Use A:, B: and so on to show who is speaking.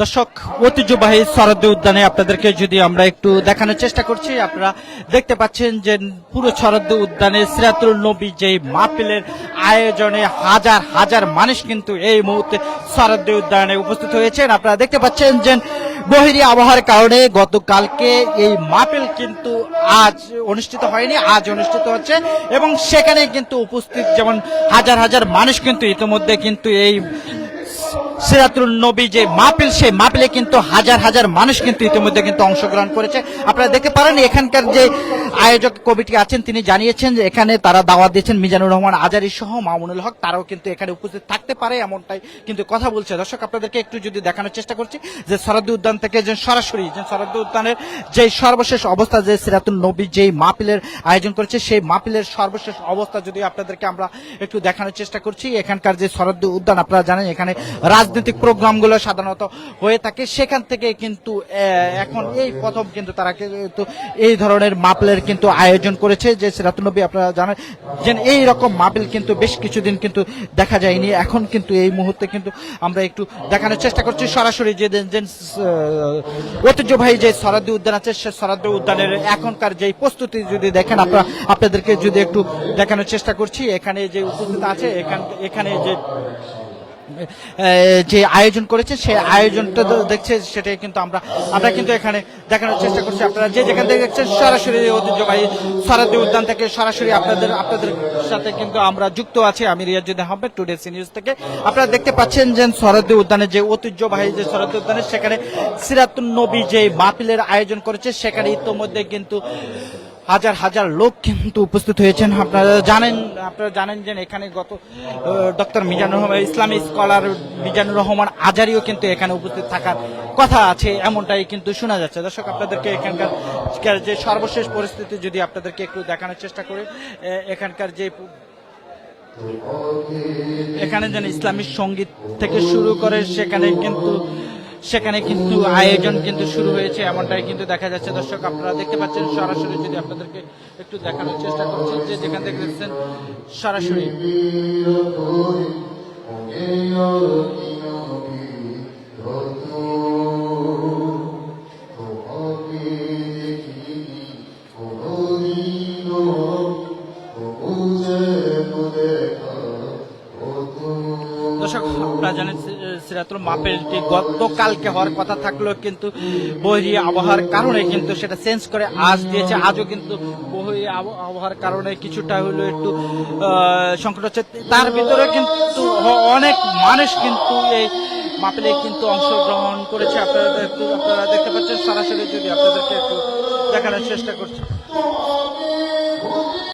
A: দর্শক, ঐতিহ্যবাহী শরদ উদ্যানে আপনাদেরকে যদি আমরা একটু দেখানোর চেষ্টা করছি, আপনারা দেখতে পাচ্ছেন যে পুরো শরদ উদ্যানে সিরাতুল নবী যে মাহফিলের আয়োজনে হাজার হাজার মানুষ কিন্তু এই মুহূর্তে শরদ উদ্যানে উপস্থিত হয়েছেন। আপনারা দেখতে পাচ্ছেন যে বহিরি আবহাওয়ার কারণে গতকালকে এই মাহফিল কিন্তু আজ অনুষ্ঠিত হয়নি, আজ অনুষ্ঠিত হচ্ছে এবং সেখানে কিন্তু উপস্থিত যেমন হাজার হাজার মানুষ কিন্তু ইতিমধ্যে কিন্তু এই সিরাতুল নবী যে মাহফিল, সেই মাহফিলে কিন্তু হাজার হাজার মানুষ কিন্তু ইতিমধ্যে কিন্তু অংশগ্রহণ করেছে। আপনারা দেখতে পারেন, এখানকার যে আয়োজক কমিটি আছেন, তিনি জানিয়েছেন যে এখানে তারা দাওয়াত দিয়েছেন মিজানুর রহমান আজারি সহ মামুনুল হক, তারাও কিন্তু এখানে উপস্থিত থাকতে পারে এমনটাই কিন্তু কথা বলছে। দর্শক, আপনাদেরকে একটু যদি দেখানোর চেষ্টা করছি, যে সরদ্দি উদ্যান থেকে যে সরাসরি, যে সরদ্দি উদ্যানের যে সর্বশেষ অবস্থা, যে সিরাতুল নবী যেই মাহফিলের আয়োজন করেছে, সেই মাহফিলের সর্বশেষ অবস্থা যদি আপনাদেরকে আমরা একটু দেখানোর চেষ্টা করছি, এখানকার যে শরদ্দ উদ্যান, আপনারা জানেন এখানে রাজনৈতিক প্রোগ্রামগুলো সাধারণত হয়ে থাকে। সেখান থেকে কিন্তু এখন এই প্রথম কিন্তু তারা কিন্তু এই ধরনের মাহফিলের কিন্তু আয়োজন করেছে যে সিরাতুল নবী আপনারা জানেন যে এই রকম মাহফিল কিন্তু বেশ কিছুদিন কিন্তু দেখা যায়নি। এখন কিন্তু এই মুহূর্তে কিন্তু আমরা একটু দেখানোর চেষ্টা করছি। সরাসরি যে ঐতিহ্যবাহী যে সরাদ্দি উদ্যান আছে, সে সরাদ্দি উদ্যানের এখনকার যে প্রস্তুতি যদি দেখেন, আপনারা আপনাদেরকে যদি একটু দেখানোর চেষ্টা করছি। এখানে যে উপস্থিত আছে এখান যে যে আয়োজন করেছে সেই আয়োজনটা দেখছে, সেটাই কিন্তু আমরা আমরা কিন্তু এখানে দেখানোর চেষ্টা করছি। আপনারা যে যেখান থেকে দেখছেন, সরাসরি ঐতিহ্যবাহী সরাদি উদ্যান থেকে সরাসরি আপনাদের আপনাদের সাথে কিন্তু আমরা যুক্ত আছি। আমি Riyazuddin Ahmed today C news থেকে। আপনারা দেখতে পাচ্ছেন যে সরদ্দি উদ্যানে যে ঐতিহ্যবাহী যে সরদ্দি উদ্যানে, সেখানে সিরাতুন নবী যে মাহফিলের আয়োজন করেছে, সেখানে ইতোমধ্যে কিন্তু হাজার হাজার লোক কিন্তু উপস্থিত হয়েছেন। আপনারা জানেন আপনারা জানেন যে এখানে গত ডক্টর মিজানুর রহমান, ইসলামী স্কলার মিজানুর রহমান আজারিও কিন্তু এখানে উপস্থিত থাকার কথা আছে, এমনটাই কিন্তু শোনা যাচ্ছে। দর্শক, আপনাদেরকে এখানকার যে সর্বশেষ পরিস্থিতি যদি আপনাদেরকে একটু দেখানোর চেষ্টা করি এখানকার যে এখানে যেন ইসলামিক সংগীত থেকে শুরু করে সেখানে কিন্তু সেখানে কিন্তু আয়োজন কিন্তু শুরু হয়েছে, এমনটাই কিন্তু দেখা যাচ্ছে। দর্শক, আপনারা দেখতে পাচ্ছেন, সরাসরি যদি আপনাদেরকে একটু দেখানোর চেষ্টা করছি যে যেখান থেকে দেখছেন, সরাসরি। দর্শক, আপনারা জানেন সিরাতুল মাপেলটি গতকালকে হওয়ার কথা থাকলেও কিন্তু বহি আবহাওয়ার কারণে কিন্তু সেটা চেঞ্জ করে আজ দিয়েছে। আজও কিন্তু বহি আবহাওয়ার কারণে কিছুটা হলো একটু সংকট হচ্ছে। তার ভিতরে কিন্তু অনেক মানুষ কিন্তু এই মাপেলে কিন্তু অংশগ্রহণ করেছে। আপনারা একটু, আপনারা দেখতে পাচ্ছেন, সরাসরি যদি আপনাদেরকে একটু দেখানোর চেষ্টা করছি।